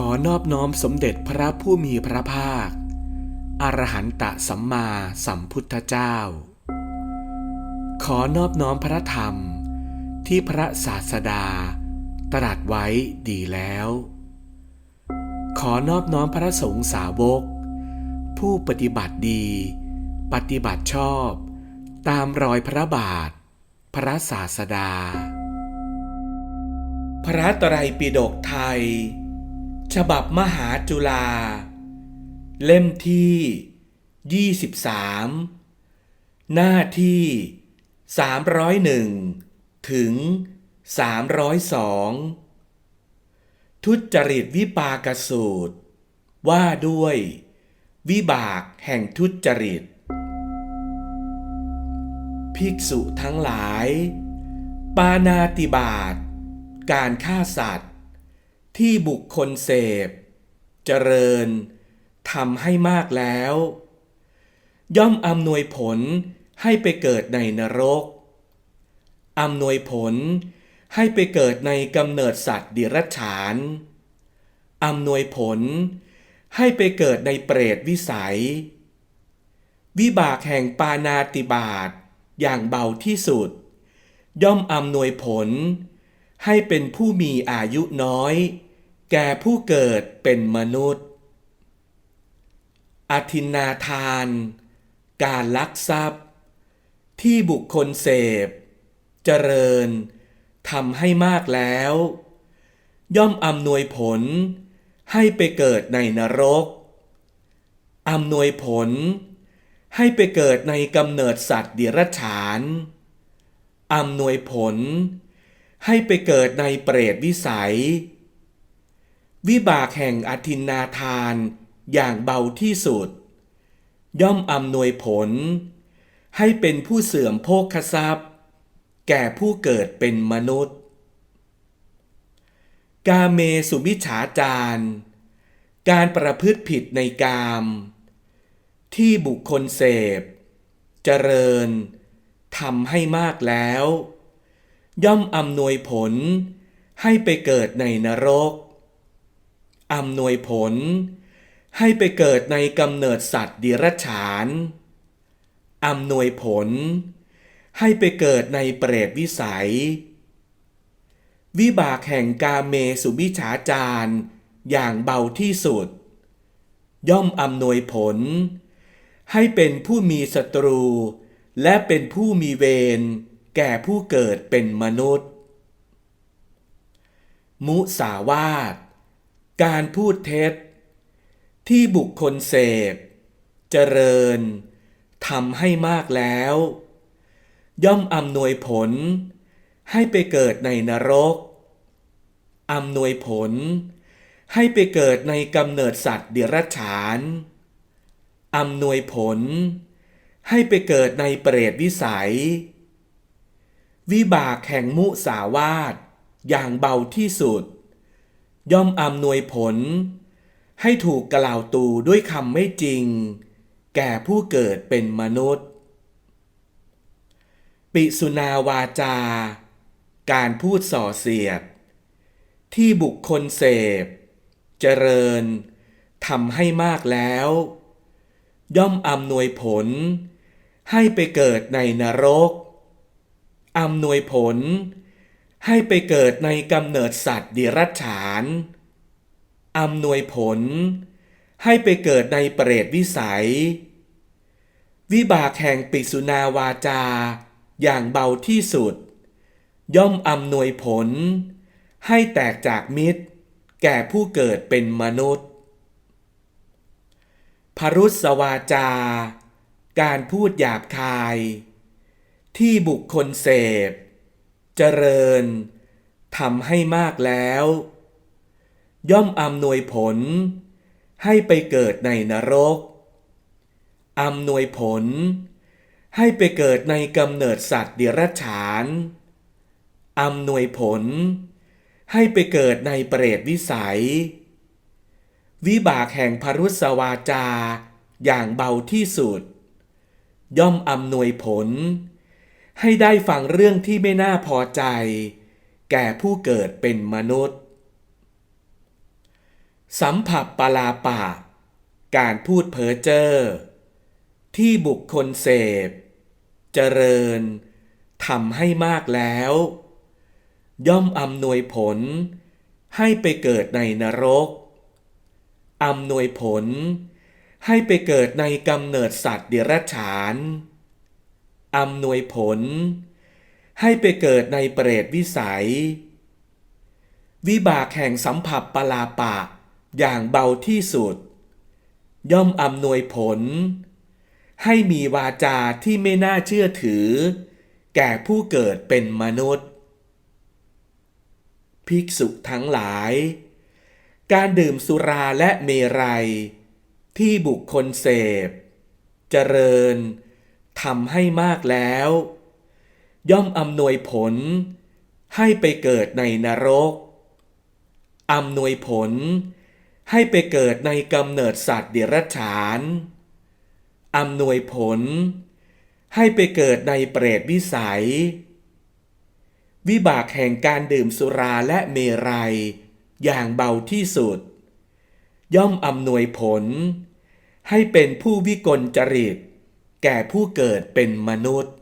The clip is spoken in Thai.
ขอนอบน้อมสมเด็จพระผู้มีพระภาค อรหันตสัมมาสัมพุทธเจ้า ขอนอบน้อมพระธรรมที่พระศาสดา ตรัสไว้ดีแล้ว ขอนอบน้อมพระสงฆ์สาวก ผู้ปฏิบัติดี ปฏิบัติชอบ ตามรอยพระบาท พระศาสดา พระไตรปิฎกไทย ฉบับมหาจุฬาเล่มที่ 23 หน้าที่ 301 ถึง 302 ทุจริตวิปากสูตร ว่าด้วย วิบากแห่งทุจริต ภิกษุทั้งหลาย ปานาติบาตการฆ่าสัตว์ ที่บุคคลเสพ เจริญทำให้มากแล้ว ย่อมอำนวยผลให้ไปเกิดในนรกอำนวยผลให้ไปเกิดในกำเนิดสัตว์ดิรัจฉานอำนวยผลให้ไปเกิดในเปรตวิสัย วิบากแห่งปานาติบาตอย่างเบาที่สุด ย่อมอำนวยผล ให้เป็นผู้มีอายุน้อย แก่ผู้เกิดเป็นมนุษย์ อธินาทาน การลักทรัพย์ ที่บุคคลเสพ เจริญทำให้มากแล้ว ย่อมอำนวยผลให้ไปเกิดในนรก อำนวยผล ให้ไปเกิดในกำเนิดสัตว์เดรัจฉาน อำนวยผล ให้ไปเกิดในเปรตวิสัย วิบากแห่งอธินนาทานอย่างเบาที่สุด ย่อมอำนวยผล ให้เป็นผู้เสื่อมโภคทรัพย์ แก่ผู้เกิดเป็นมนุษย์ กาเมสุมิฉาจารการประพฤติผิดในกาม ที่บุคคลเสพ เจริญทำให้มากแล้ว ย่อมอำนวยผลให้ไปเกิดในนรก อำนวยผล ให้ไปเกิดในกำเนิดสัตว์ดิรัจฉานอำนวยผล ให้ไปเกิดในเปรตวิสัย วิบากแห่งกาเมสุมิฉาจารอย่างเบาที่สุด ย่อมอำนวยผล ให้เป็นผู้มีศัตรู และเป็นผู้มีเวรแก่ผู้เกิดเป็นมนุษย์ มุสาวาท การพูดเท็จ ที่บุคคลเสพ เจริญทำให้มากแล้ว ย่อมอำนวยผล ให้ไปเกิดในนรกอำนวยผล ให้ไปเกิดในกำเนิดสัตว์เดรัจฉานอำนวยผล ให้ไปเกิดในเปรตวิสัย วิบากแห่งมุสาวาทอย่างเบาที่สุด ย่อมอำนวยผล ให้ถูกกล่าวตูด้วยคำไม่จริง แก่ผู้เกิดเป็นมนุษย์ ปิสุนาวาจา การพูดส่อเสียด ที่บุคคลเสพ เจริญทำให้มากแล้ว ย่อมอำนวยผล ให้ไปเกิดในนรกอำนวยผล ให้ไปเกิดในกำเนิดสัตว์ดิรัจฉานอำนวยผล ให้ไปเกิดในเปรตวิสัย วิบากแห่งปิสุนาวาจา อย่างเบาที่สุด ย่อมอำนวยผล ให้แตกจากมิตร แก่ผู้เกิดเป็นมนุษย์ พรุษวาจา การพูดหยาบคาย ที่บุคคลเสพ เจริญทำให้มากแล้ว ย่อมอำนวยผล ให้ไปเกิดในนรกอำนวยผล ให้ไปเกิดในกำเนิดสัตว์เดรัจฉานอำนวยผล ให้ไปเกิดในเปรตวิสัย วิบากแห่งพรุษวาจา อย่างเบาที่สุด ย่อมอำนวยผล ให้ได้ฟังเรื่องที่ไม่น่าพอใจ แก่ผู้เกิดเป็นมนุษย์ สัมผัสปลาปะการพูดเพ้อเจ้อที่บุคคลเสพ เจริญทำให้มากแล้ว ย่อมอำนวยผล ให้ไปเกิดในนรกอำนวยผล ให้ไปเกิดในกำเนิดสัตว์เดรัจฉาน อำนวยผล ให้ไปเกิดในเปรตวิสัย วิบากแห่งสัมผัสปลาปะ อย่างเบาที่สุด ย่อมอำนวยผล ให้มีวาจาที่ไม่น่าเชื่อถือ แก่ผู้เกิดเป็นมนุษย์ ภิกษุทั้งหลาย การดื่มสุราและเมรัย ที่บุคคลเสพ เจริญ ทำให้มากแล้ว ย่อมอำนวยผล ให้ไปเกิดในนรกอำนวยผล ให้ไปเกิดในกำเนิดสัตว์เดรัจฉานอำนวยผล ให้ไปเกิดในเปรตวิสัย วิบากแห่งการดื่มสุราและเมรัย อย่างเบาที่สุด ย่อมอำนวยผล ให้เป็นผู้วิกลจริต แก่ผู้เกิดเป็นมนุษย์